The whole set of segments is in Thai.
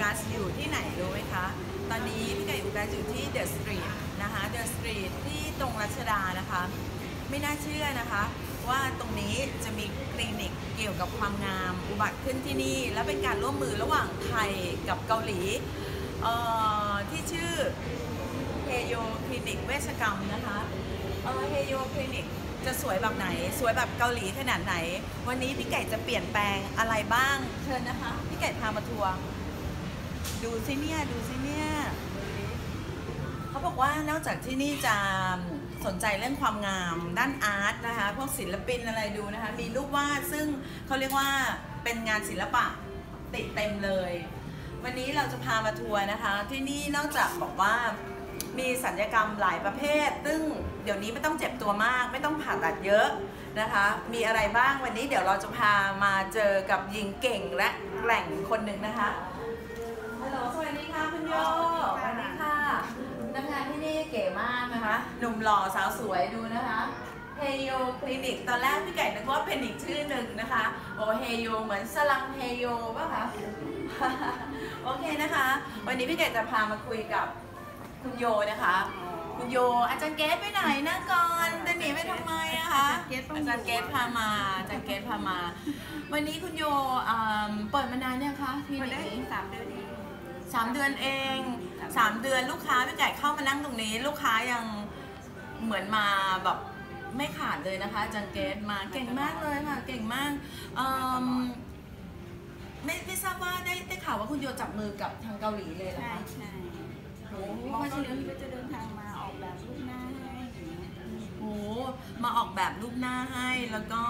กัสอยู่ที่ไหนรู้ไหมคะ ตอนนี้พี่ไก่อุกัสอยู่ที่เดอะสตรีทนะคะเดอะสตรีทที่ตรงรัชดานะคะ ไม่น่าเชื่อนะคะ ว่าตรงนี้จะมีคลินิกเกี่ยวกับความงามอุบัติขึ้นที่นี่ และเป็นการร่วมมือระหว่างไทยกับเกาหลีที่ชื่อเฮโยคลินิกเวชกรรมนะคะเฮโยคลินิกจะสวยแบบไหน สวยแบบเกาหลีขนาดไหน วันนี้พี่ไก่จะเปลี่ยนแปลงอะไรบ้าง เชิญนะคะ พี่ไก่พามาทัวร์ ดูสิเนี่ย ดูสิเนี่ยเขาบอกว่านอกจากที่นี่จะสนใจเรื่องความงามด้านอาร์ตนะคะ พวกศิลปินอะไรดูนะคะ มีรูปวาดซึ่งเขาเรียกว่าเป็นงานศิลปะติดเต็มเลย วันนี้เราจะพามาทัวร์นะคะ ที่นี่นอกจากบอกว่ามีสัญญกรรมหลายประเภท ซึ่งเดี๋ยวนี้ไม่ต้องเจ็บตัวมาก ไม่ต้องผ่าตัดเยอะนะคะ มีอะไรบ้างวันนี้เดี๋ยวเราจะพามาเจอกับหญิงเก่งและแกร่งคนหนึ่งนะคะ ฮัลโหลสวัสดีค่ะคุณโยสวัสดีค่ะพนักงานที่นี่เก๋มากนะคะหนุ่มหล่อสาวสวยดูนะคะเฮโยคลินิกตอนแรกพี่ไก่นึกว่าเป็นอีกชื่อหนึ่งนะคะโอเฮโยเหมือนสลังเฮโยป่ะคะโอเคนะคะ วันนี้พี่ไก่จะพามาคุยกับคุณโยนะคะคุณโยอาจารย์เกสไปไหนนะก่อนจะหนีไปทำไมอะคะอาจารย์เกสพามาอาจารย์เกสพามา วันนี้คุณโยอ่าเปิดมานานเนี่ยงคะที่มาได้นี้สามเดือนเอง สามเดือนเองสามเดือนลูกค้าพี่ไก่เข้ามานั่งตรงนี้ ลูกค้ายังเหมือนมาแบบไม่ขาดเลยนะคะอาจังเกตมาเก่งมากเลยค่ะเก่งมากเอิ่มไม่ไม่ทราบว่าได้ได้ข่าวว่าคุณโยจับมือกับทางเกาหลีเลยเหรอใช่คะใช่โอ้หมอเพราะเกาฉะหลีนั้นก็จะเดินทางมาออกแบบรูปหน้าให้ มาออกแบบรูปหน้าให้แล้วก็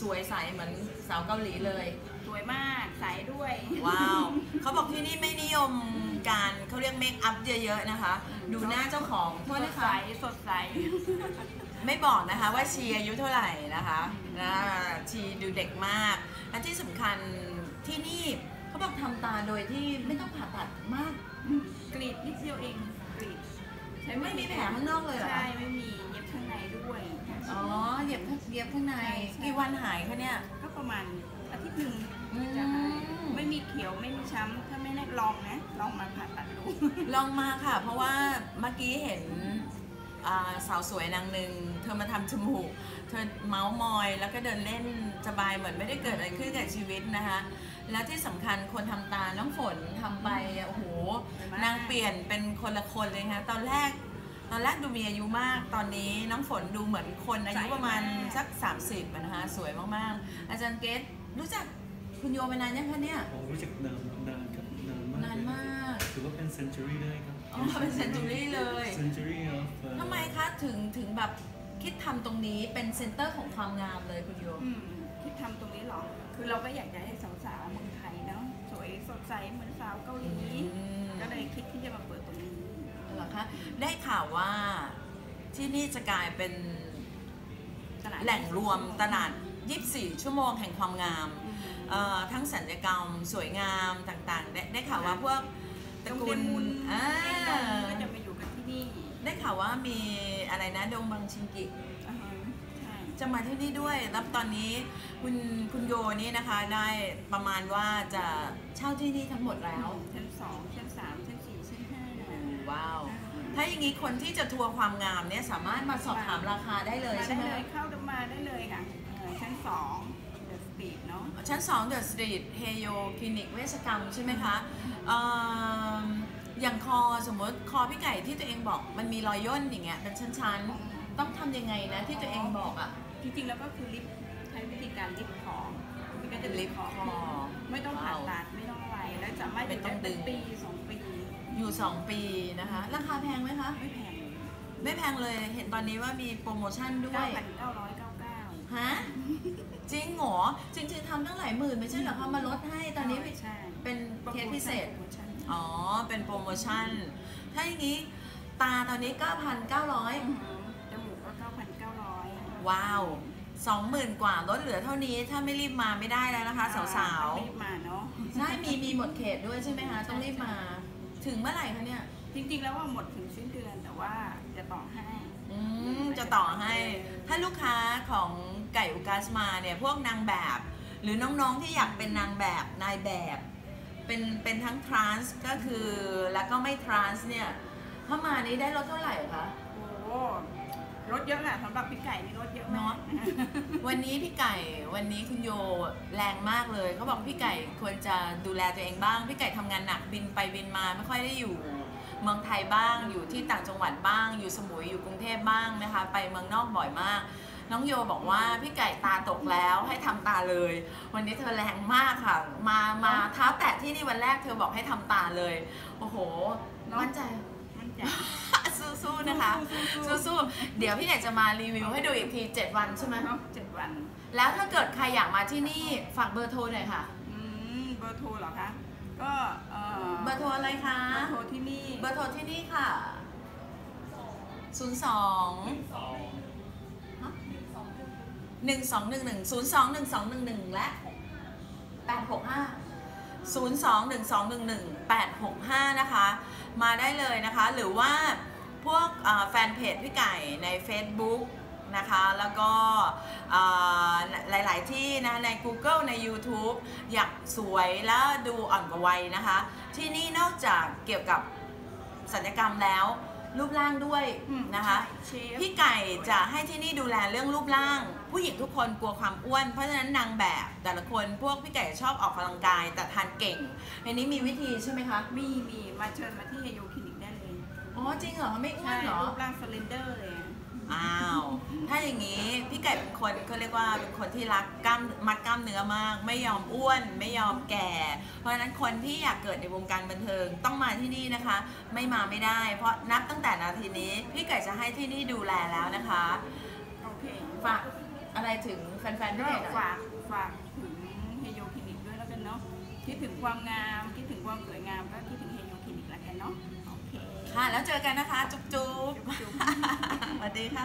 สวยใสเหมือนสาวเกาหลีเลย สวยมากใสด้วย ว้าวเขาบอกที่นี่ไม่นิยมการเขาเรียกเมคอัพเยอะๆนะคะ ดูหน้าเจ้าของโทสษดนะใสคะสดใส ไม่บอกนะคะว่าชีอายุเท่าไหร่นะคะนะชีดูเด็กมาก และที่สำคัญที่นี่เขาบอกทำตาโดยที่ไม่ต้องผ่าตัดมาก กรีดนิดเดียวเองกรีดใช้ไม่มีแผลข้างนอกเลยเหรอใช่ไม่มีเย็บ ข้างในด้วยอ๋อเหยียบข้างเหยียบข้างในใช่ใช่กี่วันหายคะเนี่ย ก็ประมาณอาทิตย์หนึ่งอืมจะหายไม่มีเขียวไม่มีช้ำถ้าไม่ได้ลองนะ ลองมาผ่าตัดดูลองมาค่ะ เพราะว่าเมื่อกี้เห็นอ่าสาวสวยนางหนึ่งเธอมาทำจมูก เธอเมาส์มอยแล้วก็เดินเล่นสบายเหมือนไม่ได้เกิดอะไรขึ้นกับชีวิตนะคะ แล้วที่สำคัญคนทำตาน้องฝนทำไปอะโอ้โหสวยมากนางเปลี่ยนเป็นคนละคนเลยค่ะตอนแรก ตอนแรกดูมีอายุมาก ตอนนี้น้องฝนดูเหมือนคนอายุประมาณสัก 30อะนะคะ สวยมากๆ อาจารย์เกตรู้จักคุณโยมานานยังคะเนี่ยผมรู้จักนานนานครับนานมากนานมากถือว่าเป็น century ได้ครับอ๋อเป็น century เลย century of เอ่อทำไมคะถึงถึงแบบคิดทำตรงนี้เป็นเซ็นเตอร์ของความงามเลยคุณโยมอืมที่ทำตรงนี้เหรอ คือเราก็อยากจะให้สาวๆเมืองไทยเนาะสวยสดใสเหมือนสาวเกาหลีอืมก็เลยคิดที่จะมาเปิด ได้ข่าวว่าที่นี่จะกลายเป็นตลาดแหล่งรวมตลาด 24 ชั่วโมงแห่งความงามอืมเอ่อทั้งสัญญกรรมสวยงามต่างๆ ได้ได้ข่าวว่าพวกตระกูลมุนอ่าก็จะมาอยู่กันที่นี่ ได้ข่าวว่ามีอะไรนะดงบังชิงกิอ่าฮะใช่จะมาที่นี่ด้วยแล้วตอนนี้คุณคุณโยนี่นะคะได้ประมาณว่าจะเช่าที่นี่ทั้งหมดแล้วชั้นสองชั้นสามชั้นสี่ชั้นห้าว้าว ถ้าอย่างนี้คนที่จะทัวร์ความงามเนี่ยสามารถมาสอบถามราคาได้เลยมาใช่ได้ไหมเลยเข้ามาได้เลยค่ะเอ่อชั้นสองเดอะสปีดเนาะชั้น2 The Street เฮโยคลินิกเวชกรรมใช่ไหมคะเอิ่มอย่างคอสมมติคอพี่ไก่ที่ตัวเองบอกมันมีรอยย่นอย่างเงี้ยเป็นชั้นๆ ต้องทำยังไงนะที่ตัวเองบอกอะจริงๆแล้วก็คือลิฟต์ใช้วิธีการลิฟต์ของมันก็จะลิฟต์ของคอ ไม่ต้องผ่าว้าวตัดไม่ต้องอะไรแล้วสามารถไม่ต้องดึงปีสองปี อยู่ 2 ปีนะคะ ราคาแพงไหมคะ ไม่แพงไม่แพงเลย เห็นตอนนี้ว่ามีโปรโมชั่นด้วเก้ายพันเก้าร้อยเก้าเก้าฮะ จริงเหรอ จริงๆทำตั้งหลายหมื่นไม่ใช่เหรอคะมาลดให้ตอนนี้ใช่ เป็นเคสพิเศษโปรโมชั่นอ๋อ เป็นโปรโมชั่น ถ้าอย่างนี้ตาตอนนี้ 9,900อือหือจมูกก็เก้าพันเก้าร้อยว้าวสองหมื่นกว่าลดเหลือเท่านี้ถ้าไม่รีบมาไม่ได้แล้วนะคะ สาวรีบมาเนาะๆใช่มีมีหมดเขตด้วยใช่ไหมคะ ต้องรีบมา ถึงเมื่อไหร่คะเนี่ย จริงๆ แล้วว่าหมดถึงสิ้นเดือนแต่ว่าจะต่อให้ อืมจะต่อให้ ถ้าลูกค้าของไก่อุกัสมาเนี่ยพวกนางแบบ หรือน้องๆที่อยากเป็นนางแบบนายแบบเเป็นเป็นทั้งทรานส์ก็คือแล้วก็ไม่ทรานส์เนี่ยถ้ามานี้ได้ลดเท่าไหร่คะโอ้โหรถ เยอะแหละสำหรับพี่ไก่นี่รถเยอะมากวันนี้พี่ไก่วันนี้คุณโยแรงมากเลยเขาบอกพี่ไก่ควรจะดูแลตัวเองบ้างพี่ไก่ทำงานหนักบินไปบินมาไม่ค่อยได้อยู่ เมืองไทยบ้างอยู่ที่ต่างจังหวัดบ้าง อยู่สมุยอยู่กรุงเทพบ้างนะคะ ไปเมืองนอกบ่อยมาก น้องโยบอกว่าพี่ไก่ตาตกแล้วให้ทำตาเลย วันนี้เธอแรงมากค่ะ มามาเท้าแตะที่นี่วันแรกเธอบอกให้ทำตาเลยโอ้โหมั่นใจมั นใจสู้ๆนะคะสู้ๆสู้ๆเดี๋ยวพี่ไก่จะมารีวิวให้ดูอีกที 7 วันใช่ไหมเนาะเจ็ดวันแล้วถ้าเกิดใครอยากมาที่นี่ฝากเบอร์โทรหน่อยค่ะ อืมเบอร์โทรเหรอคะ ก็เอ่อเบอร์โทรอะไรคะ เบอร์โทรที่นี่เบอร์โทรที่นี่ค่ะ 02หนึ่งสองหนึ่งหนึ่งศูนย์สองหนึ่งสองหนึ่งหนึ่งและแปดหกห้าศูนย์สองหนึ่งสองหนึ่งหนึ่งแปดหกห้านะคะ มาได้เลยนะคะ หรือว่า พวกเอ่อแฟนเพจพี่ไก่ใน Facebook นะคะแล้วก็เอ่อหลาย ๆ ที่นะใน Google ใน YouTube อยากสวยแล้วดูอ่อนกว่าวัยนะคะ ที่นี่นอกจากเกี่ยวกับศัลยกรรมแล้วรูปร่างด้วยอืมนะคะเชฟพี่ไก่จะให้ที่นี่ดูแลเรื่องรูปร่าง ผู้หญิงทุกคนกลัวความอ้วน เพราะฉะนั้นนางแบบแต่ละคนพวกพี่ไก่ชอบออกกำลังกายแต่ทานเก่งในนี้มีวิธีใช่ไหมคะ มีมีมาเชิญมาที่เฮโยคลินิกได้เลย อ๋อจริงเหรอไม่อ้วใช่นเหรอรูปร่างสเลนเดอร์เลยอะอ้าว ถ้าอย่างนี้พี่ไก่เป็นคนเขาเรียกว่าเป็นคนที่รักกล้ามมัดกล้ามเนื้อมาก ไม่ยอมอ้วน ไม่ยอมแก่ เพราะฉะนั้นคนที่อยากเกิดในวงการบันเทิงต้องมาที่นี่นะคะ ไม่มาไม่ได้ เพราะนับตั้งแต่นาทีนี้พี่ไก่จะให้ที่นี่ดูแลแล้วนะคะ โอเคฝากอะไรถึงแฟนๆพี่ก็ไก่หน่อยฝากฝากถึงเฮโยคลินิกด้วยแล้วกันเนาะคิดถึงความงามคิดถึงความสวยงามก็คิดถึงเฮโยคลินิกแล้วกันเนาะโอเคค่ะ แล้วเจอกันนะคะ จุ๊บจุ๊บจุ๊บสวัสดีค่ะ